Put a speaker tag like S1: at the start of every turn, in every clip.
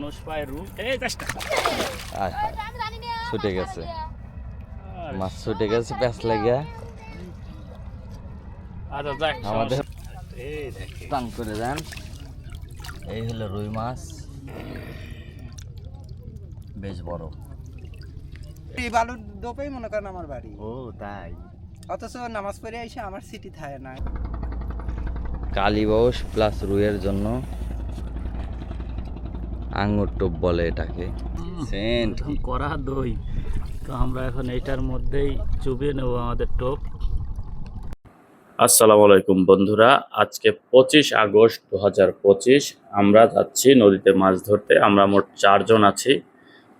S1: মানুষ পায় রু এই চেষ্টা
S2: আয় হায়, ছুটে গেছে। মাছ ছুটে গেছে প্যাঁচ লাগিয়া।
S1: আচ্ছা যাক
S2: আমাদের
S1: এই দেখে
S2: টান করে দেন। এই হলো রুই মাছ। বেশ বড়।
S3: এই বালুর দোপেই মনে করেন আমার বাড়ি।
S2: ও তাই।
S3: অথচ নামাজ পড়ে এসে আমার সিটি থাকে না
S2: কালীবাউস প্লাস রুইয়ের জন্য। আঙুর টোপ বলে এটাকে। সেন্ট
S1: করা দই। তো আমরা এখন এইটার মধ্যেই চুবিয়ে নেব আমাদের টোপ। আসসালামু আলাইকুম বন্ধুরা আজকে পঁচিশ আগস্ট দু হাজার পঁচিশ। আমরা যাচ্ছি নদীতে মাছ ধরতে আমরা মোট চারজন আছি।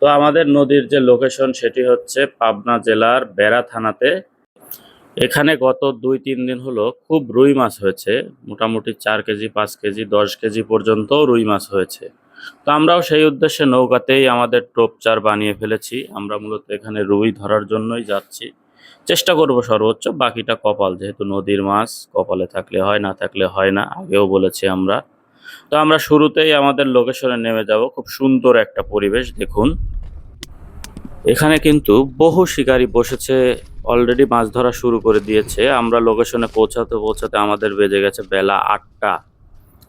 S1: তো আমাদের নদীর যে লোকেশন সেটি হচ্ছে পাবনা জেলার বেড়া থানাতে। এখানে গত দুই তিন দিন হলো খুব রুই মাছ হয়েছে মোটামুটি চার কেজি পাঁচ কেজি দশ কেজি পর্যন্ত রুই মাছ হয়েছে। তো আমরাও সেই উদ্দেশ্যে নৌকাতেই আমাদের টোপ চার বানিয়ে ফেলেছি। আমরা মূলত এখানে রুই ধরার জন্যই যাচ্ছি। চেষ্টা করব সর্বোচ্চ, বাকিটা কপাল, যেহেতু নদীর মাছ, কপালে থাকলে হয়, না থাকলে হয় না, আগেও বলেছি আমরা। তো আমরা শুরুতেই আমাদের লোকেশনে নেমে যাব, খুব সুন্দর একটা পরিবেশ, দেখুন। এখানে কিন্তু বহু শিকারী বসেছে অলরেডি মাছ ধরা শুরু করে দিয়েছে। আমরা লোকেশনে পৌঁছাতে পৌঁছাতে আমাদের বেজে গেছে বেলা আটটা।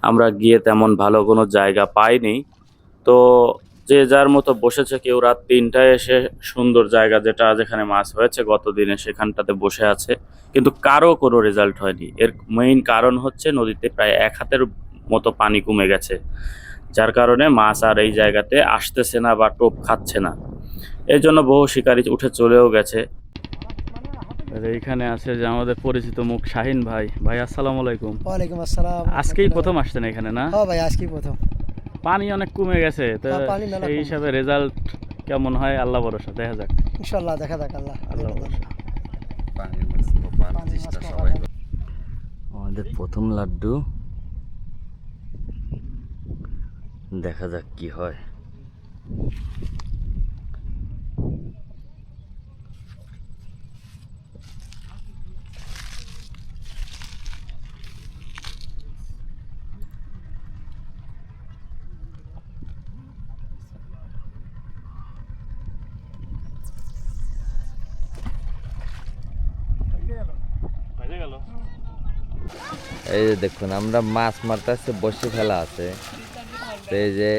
S1: আমরা গিয়ে তেমন ভালো কোনো জায়গা পাইনি। তো যে যার মতো বসেছে কেউ রাত তিনটায় এসে সুন্দর জায়গা যেটা যেখানে মাছ হয়েছে গত দিনে সেখানটাতে বসে আছে। কিন্তু কারও কোনো রেজাল্ট হয়নি। এর মেইন কারণ হচ্ছে নদীতে প্রায় এক হাতের মতো পানি কমে গেছে। যার কারণে মাছ আর এই জায়গাতে আসতেছে না বা টোপ খাচ্ছে না। এই জন্য বহু শিকারী উঠে চলেও গেছে। এইখানে আছে যে আমাদের পরিচিত মুখ শাহিন ভাই। ভাই আসসালামু আলাইকুম।
S3: ওয়ালাইকুম আসসালাম।
S1: আজকেই প্রথম আসছেন এখানে না?
S3: হ্যাঁ ভাই আজকেই প্রথম।
S1: পানি অনেক কমে গেছে তো
S3: হ্যাঁ, পানি
S1: সেই হিসাবে রেজাল্ট কেমন হয়? আল্লাহ ভরসা দেখা যাক।
S3: ইনশাল্লাহ দেখা যাক আল্লাহ।
S1: আল্লাহ ভরসা।
S2: পানির মাছ কোপান চেষ্টা সবাই আমাদের প্রথম লাড্ডু। দেখা যাক কি হয়
S1: বাইরে গেল
S2: এই যে দেখুন, আমরা মাছ মারতে আসছে বসে ফেলা আছে। এই যে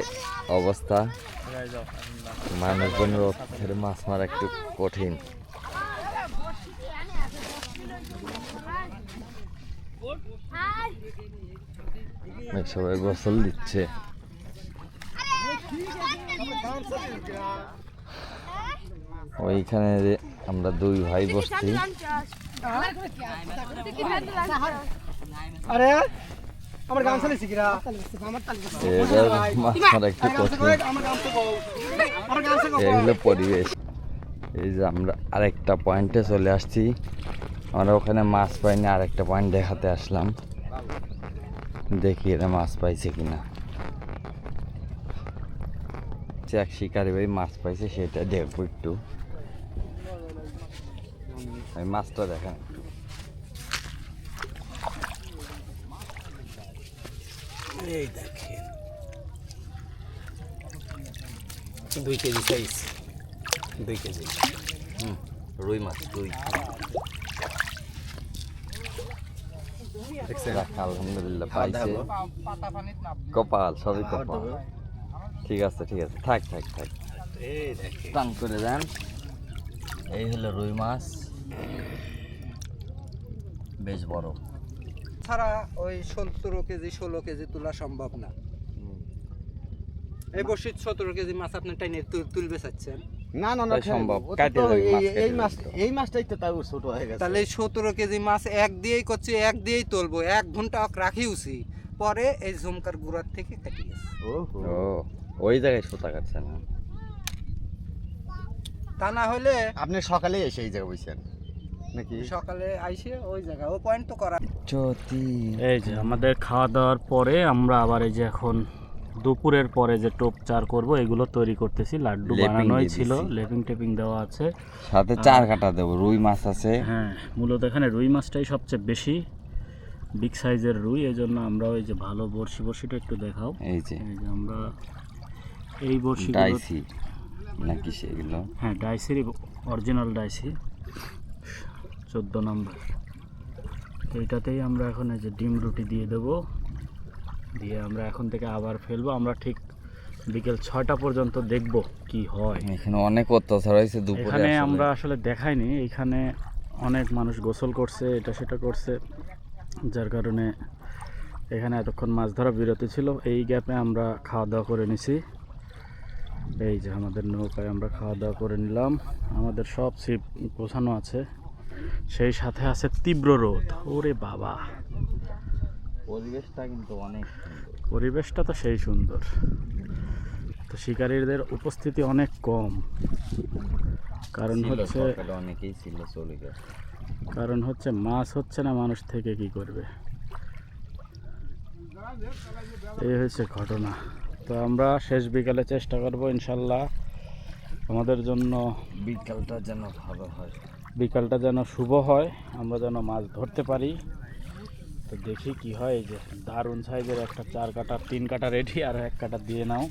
S2: অবস্থা। মানুষজনের অর্থের মাছ মারা একটু কঠিন। সবাই গোসল দিচ্ছে। ওইখানে আমরা দুই ভাই বসছি।
S3: আরে আমার গান চালিয়েছি কিরা?
S2: একটু
S3: আমার গান তো আমার
S2: এই হলো পরিবেশ। এই যে আমরা আরেকটা পয়েন্টে চলে আসছি। আমরা ওখানে মাছ পাইনি আরেকটা পয়েন্ট দেখাতে আসলাম। দেখি এরা মাছ পাইছে কিনা। এক শিকারি ভাই মাছ পাইছে সেটা দেখব একটু। মাছটা দেখেন একটু।
S3: এই দেখেন। দুই কেজি সাইজ দুই কেজি।
S2: হুম রুই মাছ রুই। যাক, আলহামদুলিল্লাহ পাইছে। কপাল সবই কপাল। ঠিক আছে ঠিক আছে। থাক থাক থাক। টান করে দেন এই হলো রুই মাছ। বেশ বড়।
S3: ছাড়া ওই সতেরো কেজি ষোলো কেজি তোলা সম্ভব না। এই বসে সতেরো কেজি মাছ আপনি টাইনে তুলবে চাচ্ছেন?
S4: না না না
S2: সম্ভব।
S4: এই-
S2: মাছ
S4: এই মাছটাই তো তাও ছোট হয়ে গেছে।
S3: তাহলে সতেরো কেজি মাছ এক দিয়েই করছি এক দিয়েই তুলবো। এক ঘণ্টা রাখিউছি পরে এই ঝুমকার গুড়ার থেকে কেটে গেছে
S2: ও ওই জায়গায় সুতা কাটছে না?
S3: তা না হলে
S4: আপনি সকালে এসে এই জায়গায় বসেন। নাকি?
S3: সকালে আইসে ওই জায়গা ও পয়েন্ট তো করা
S2: চতি
S1: এই যে আমাদের খাওয়া দাওয়ার পরে আমরা আবার এই যে এখন দুপুরের পরে যে টোপ চার করব এগুলো তৈরি করতেছি। লাড্ডু বানানোই ছিল। লেপিং টেপিং দেওয়া আছে।
S2: সাথে চার কাটা দেবো রুই মাছ আছে।
S1: হ্যাঁ মূলত এখানে রুই মাছটাই সবচেয়ে বেশি বিগ সাইজের রুই এই জন্য আমরা ওই যে ভালো বড়শি বড়শিটা একটু দেখাও।
S2: এই যে।
S1: এই যে আমরা
S5: এই বড়শিগুলো
S2: ডাইসি নাকি সেগুলো?
S5: হ্যাঁ ডাইসিরই অরিজিনাল ডাইসি। চোদ্দ নম্বর। এইটাতেই আমরা এখন এই যে ডিম রুটি দিয়ে দেবো। দিয়ে আমরা এখন থেকে আবার ফেলব। আমরা ঠিক বিকেল ছয়টা পর্যন্ত দেখব কি হয়।
S2: এখানে অনেক অত্যাচার হয়েছে দুপুরে
S5: এখানে আমরা আসলে দেখাইনি। এখানে অনেক মানুষ গোসল করছে এটা সেটা করছে। যার কারণে এখানে এতক্ষণ মাছ ধরা বিরতি ছিল। এই গ্যাপে আমরা খাওয়া দাওয়া করে নিছি। এই যে আমাদের নৌকায় আমরা খাওয়া দাওয়া করে নিলাম। আমাদের সব ছিপ গোছানো আছে। সেই সাথে আছে তীব্র রোদ। ওরে বাবা।
S2: পরিবেশটা কিন্তু অনেক
S5: পরিবেশটা তো সেই সুন্দর। তো শিকারীদের উপস্থিতি অনেক কম। কারণ হচ্ছে
S2: অনেকেই ছিল চলে গেছে।
S5: কারণ হচ্ছে মাছ হচ্ছে না মানুষ থেকে কি করবে? এই হচ্ছে ঘটনা। তো আমরা শেষ বিকালে চেষ্টা করব ইনশাল্লাহ। আমাদের জন্য
S2: বিকালটা যেন ভালো হয়।
S5: বিকালটা যেন শুভ হয় আমরা যেন মাছ ধরতে পারি। তো দেখি কি হয় এই যে দারুণ সাইজের একটা চার কাটা তিন কাটা রেডি আর এক কাটা দিয়ে নাও।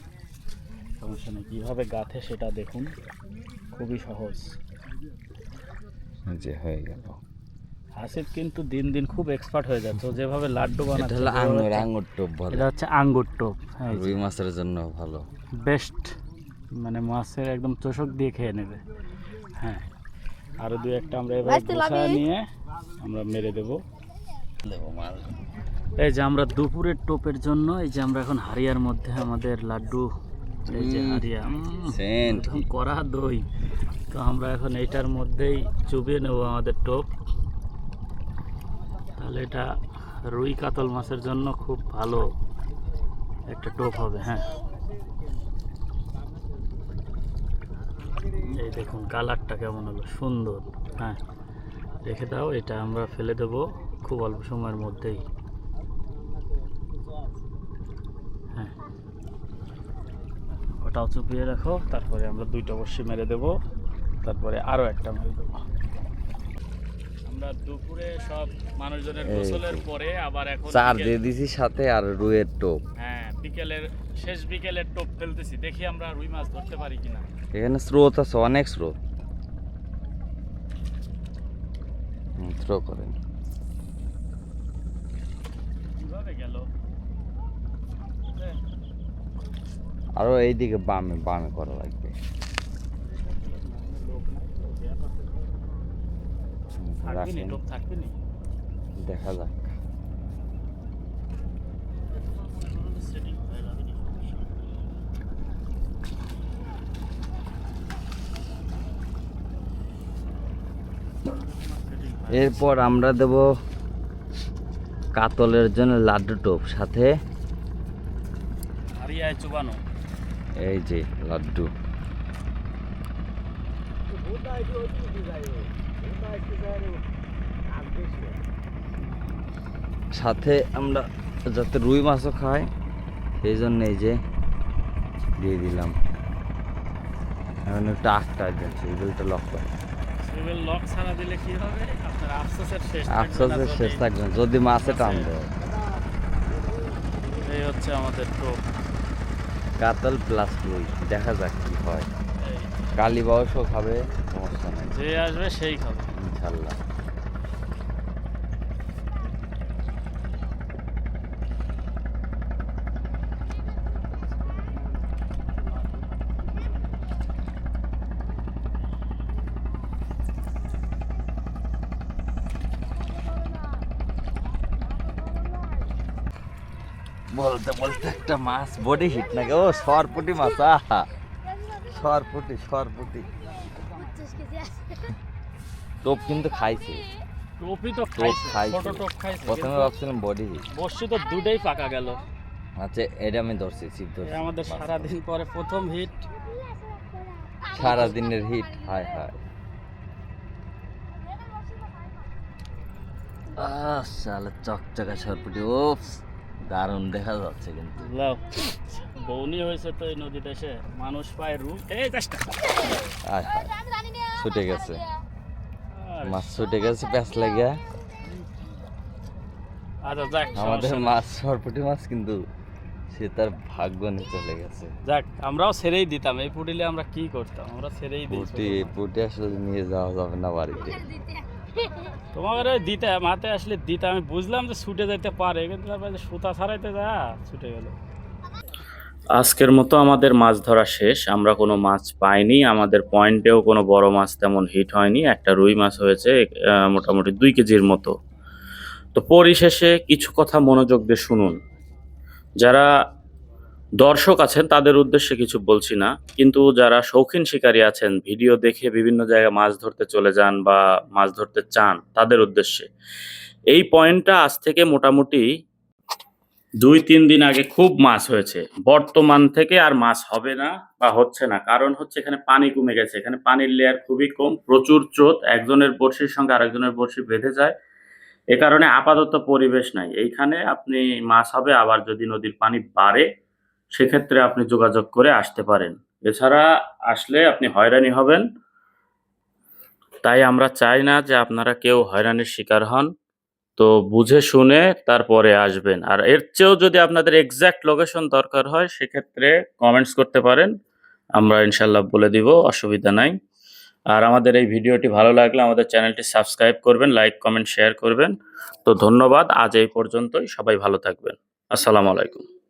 S5: সমস্যা নেই কীভাবে গাথে সেটা দেখুন। খুবই সহজ।
S2: যে হয়ে গেল।
S5: আসিফ কিন্তু দিন দিন খুব এক্সপার্ট হয়ে যাচ্ছে। যেভাবে লাড্ডু বানাচ্ছে যেভাবে-
S2: আঙুর আঙুর টোপ বলে।
S5: এটা হচ্ছে আঙ্গুর টোপ। হ্যাঁ
S2: রুই মাছের জন্য ভালো।
S5: বেস্ট মানে মাছের একদম চোষক দিয়ে খেয়ে নেবে। হ্যাঁ আরও দু একটা আমরা এবার গুছায় নিয়ে আমরা মেরে দেবো।
S2: দেবো মাছ
S5: এই যে আমরা দুপুরের টোপের জন্য এই যে আমরা এখন হারিয়ার মধ্যে আমাদের লাড্ডু এই যে হারিয়া কড়া দই। তো আমরা এখন এইটার মধ্যেই চুবিয়ে নেব আমাদের টোপ। তাহলে এটা রুই কাতল মাছের জন্য খুব ভালো একটা টোপ হবে হ্যাঁ। এই দেখুন কালারটা কেমন হলো সুন্দর। হ্যাঁ রেখে দাও এটা আমরা ফেলে দেব খুব অল্প সময়ের মধ্যেই। হ্যাঁ ওটাও চুপিয়ে রাখো তারপরে আমরা দুইটা বর্ষি মেরে দেব তারপরে আরও একটা মেরে দেবো। আমরা দুপুরে সব মানুষজনের গোসলের পরে আবার এখন
S2: চার দিয়ে দিছি সাথে আর রুইয়ের টোপ।
S5: হ্যাঁ বিকেলের শেষ বিকেলের টোপ ফেলতেছি। দেখি আমরা রুই মাছ ধরতে পারি কিনা।
S2: এখানে স্রোত আছে অনেক স্রোত। থ্রো করেন।
S5: কীভাবে গেল?
S2: আরও এইদিকে বামে বামে করা লাগবে। দেখা যাক
S5: সেটিং হয়ে যাবে নি সমস্যা নেই। Setting হয়ে
S2: এরপর আমরা দেব কাতলের জন্য লাড্ডু টোপ সাথে
S5: চুবানো।
S2: এই যে লাড্ডু। সাথে আমরা যাতে রুই মাছও খাই সেই জন্য এই যে দিয়ে দিলাম। এখন একটু আটটা যাচ্ছে এগুলোটা লক করে।
S5: লক ছাড়া দিলে কি হবে? আপনার আফসোসের শেষ
S2: আফসোসের
S5: যদি-
S2: শেষ থাকবে যদি মাছে টান দেয়।
S5: এই হচ্ছে আমাদের টোপ।
S2: কাতল প্লাস রুই দেখা যাক কি হয়। কালী বাউসও খাবে সমস্যা নেই।
S5: যে আসবে সেই খাবে।
S2: ইনশাল্লাহ। বলতে বলতে একটা মাছ বডি হিট নাকি? ও সরপুটি মাছ আহা। সরপুটি সরপুটি। টোপ কিন্তু খাইছে।
S5: টোপই তো খাইছে ছোট টোপ খাইছে
S2: প্রথমে ভাবছিলাম বডি হিট
S5: বর্ষি তো দুটাই পাকা গেল।
S2: আচ্ছা এটা আমি ধরছি ছিপ ধরছি।
S5: আমাদের সারাদিন পরে প্রথম হিট
S2: সারাদিনের হিট হায় হায়। আহ শালা চকচকা সরপুটি ওফ দারুণ দেখা যাচ্ছে কিন্তু।
S5: লাও বৌনি হয়েছে তো এই নদীতে এসে মানুষ পায় রু এই চেষ্টা
S2: আয় হায় ছুটে গেছে। মাছ ছুটে গেছে প্যাঁচ লাগিয়া।
S5: আচ্ছা যাক
S2: আমাদের মাছ সরপুটি মাছ কিন্তু সে তার ভাগ্য নিয়ে চলে গেছে।
S1: যাক আমরাও ছেড়েই দিতাম। এই পুটিলে আমরা কি করতাম? আমরা ছেড়েই দিই
S2: পুটি পুটি আসলে নিয়ে যাওয়া যাবে না বাড়িতে।
S1: ওই দিতে মাতে আসলে দিতে। আমি বুঝলাম যে ছুটে যাইতে পারে, কিন্তু তারপরে সুতা ছাড়াইতে যা ছুটে গেল। আজকের মতো আমাদের মাছ ধরা শেষ। আমরা কোনো মাছ পাইনি, আমাদের পয়েন্টেও কোনো বড় মাছ তেমন হিট হয়নি। একটা রুই মাছ হয়েছে মোটামুটি দুই কেজির মতো। তো পরিশেষে কিছু কথা মনোযোগ দিয়ে শুনুন। যারা দর্শক আছেন, তাদের উদ্দেশ্যে কিছু বলছি না। কিন্তু যারা শৌখিন শিকারী আছেন, ভিডিও দেখে বিভিন্ন জায়গায় মাছ ধরতে চলে যান বা মাছ ধরতে চান, তাদের উদ্দেশ্যে। এই পয়েন্টটা আজ থেকে মোটামুটি দুই, তিন দিন আগে খুব মাছ হয়েছে। বর্তমান থেকে আর মাছ হবে না বা হচ্ছে না। কারণ হচ্ছে এখানে পানি কমে গেছে। এখানে পানির লেয়ার খুবই কম, প্রচুর চোত একজনের বড়শির সঙ্গে আরেকজনের বড়শি বেঁধে যায়। এ কারণে আপাতত পরিবেশ নাই। এইখানে আপনি মাছ হবে, আবার যদি নদীর পানি বাড়ে সেক্ষেত্রে আপনি যোগাযোগ করে আসতে পারেন। এছাড়া আসলে আপনি হয়রানি হবেন। তাই আমরা চাই না যে আপনারা কেউ হয়রানির শিকার হন। তো বুঝে শুনে তারপরে আসবেন। আর এর চেয়েও যদি আপনাদের এক্স্যাক্ট লোকেশন দরকার হয়, সেক্ষেত্রে কমেন্টস করতে পারেন। আমরা ইনশাল্লাহ বলে দিব, অসুবিধা নাই। আর আমাদের এই ভিডিওটি ভালো লাগলে আমাদের চ্যানেলটি সাবস্ক্রাইব করবেন লাইক কমেন্ট শেয়ার করবেন। তো ধন্যবাদ। আজ এই পর্যন্তই। সবাই ভালো থাকবেন। আসসালামু আলাইকুম।